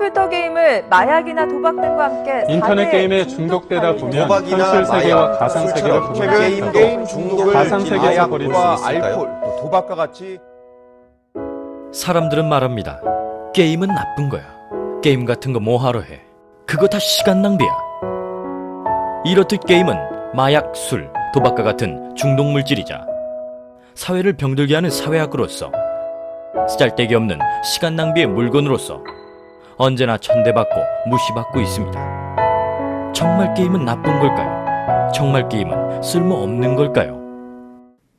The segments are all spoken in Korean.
컴퓨터 게임을 마약이나 도박 등과 함께 인터넷 4대 게임에 중독 중독되다 보면 도박이나 현실 세계와 마약, 가상 세계를 술처럼 개별 수 게임, 있고 게임 중독을 가상 세계에서 버릴 수 마약과 있을까요? 알코올, 또 도박과 같이 사람들은 말합니다. 게임은 나쁜 거야. 게임 같은 거 뭐하러 해. 그거 다 시간 낭비야. 이렇듯 게임은 마약, 술, 도박과 같은 중독 물질이자 사회를 병들게 하는 사회악으로서 쓰잘데기 없는 시간 낭비의 물건으로서 언제나 천대받고 무시받고 있습니다. 정말 게임은 나쁜 걸까요? 정말 게임은 쓸모없는 걸까요?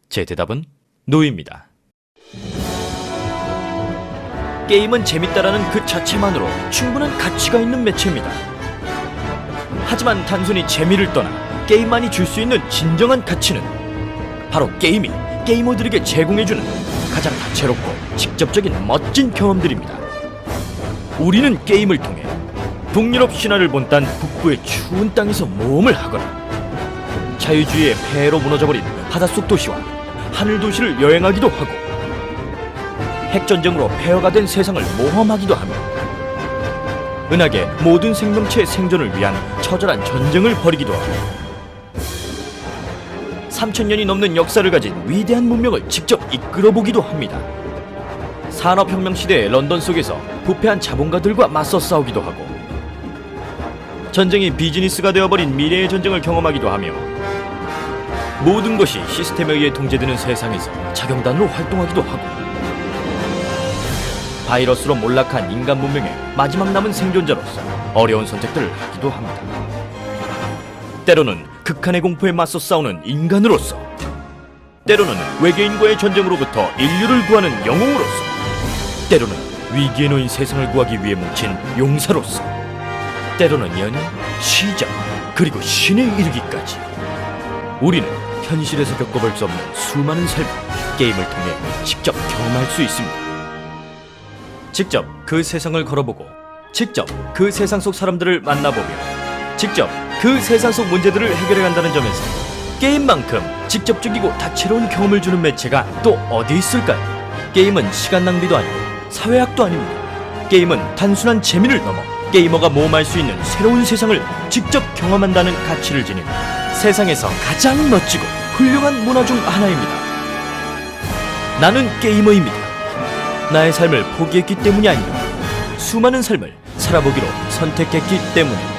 제 대답은 노입니다. 게임은 재밌다라는 그 자체만으로 충분한 가치가 있는 매체입니다. 하지만 단순히 재미를 떠나 게임만이 줄 수 있는 진정한 가치는 바로 게임이 게이머들에게 제공해주는 가장 다채롭고 직접적인 멋진 경험들입니다. 우리는 게임을 통해 북유럽 신화를 본딴 북부의 추운 땅에서 모험을 하거나 자유주의의 폐해로 무너져버린 바닷속 도시와 하늘 도시를 여행하기도 하고 핵전쟁으로 폐허가 된 세상을 모험하기도 하며 은하계 모든 생명체의 생존을 위한 처절한 전쟁을 벌이기도 하고 3천년이 넘는 역사를 가진 위대한 문명을 직접 이끌어보기도 합니다. 산업혁명 시대의 런던 속에서 부패한 자본가들과 맞서 싸우기도 하고 전쟁이 비즈니스가 되어버린 미래의 전쟁을 경험하기도 하며 모든 것이 시스템에 의해 통제되는 세상에서 자경단으로 활동하기도 하고 바이러스로 몰락한 인간 문명의 마지막 남은 생존자로서 어려운 선택들을 하기도 합니다. 때로는 극한의 공포에 맞서 싸우는 인간으로서, 때로는 외계인과의 전쟁으로부터 인류를 구하는 영웅으로서, 때로는 위기에 놓인 세상을 구하기 위해 뭉친 용사로서, 때로는 연인, 시작, 그리고 신에 이르기까지. 우리는 현실에서 겪어볼 수 없는 수많은 삶을 게임을 통해 직접 경험할 수 있습니다. 직접 그 세상을 걸어보고 직접 그 세상 속 사람들을 만나보며 직접 그 세상 속 문제들을 해결해 간다는 점에서 게임만큼 직접적이고 다채로운 경험을 주는 매체가 또 어디 있을까요? 게임은 시간 낭비도 아니고 사회학도 아닙니다. 게임은 단순한 재미를 넘어 게이머가 모험할 수 있는 새로운 세상을 직접 경험한다는 가치를 지닌 세상에서 가장 멋지고 훌륭한 문화 중 하나입니다. 나는 게이머입니다. 나의 삶을 포기했기 때문이 아니라 수많은 삶을 살아보기로 선택했기 때문에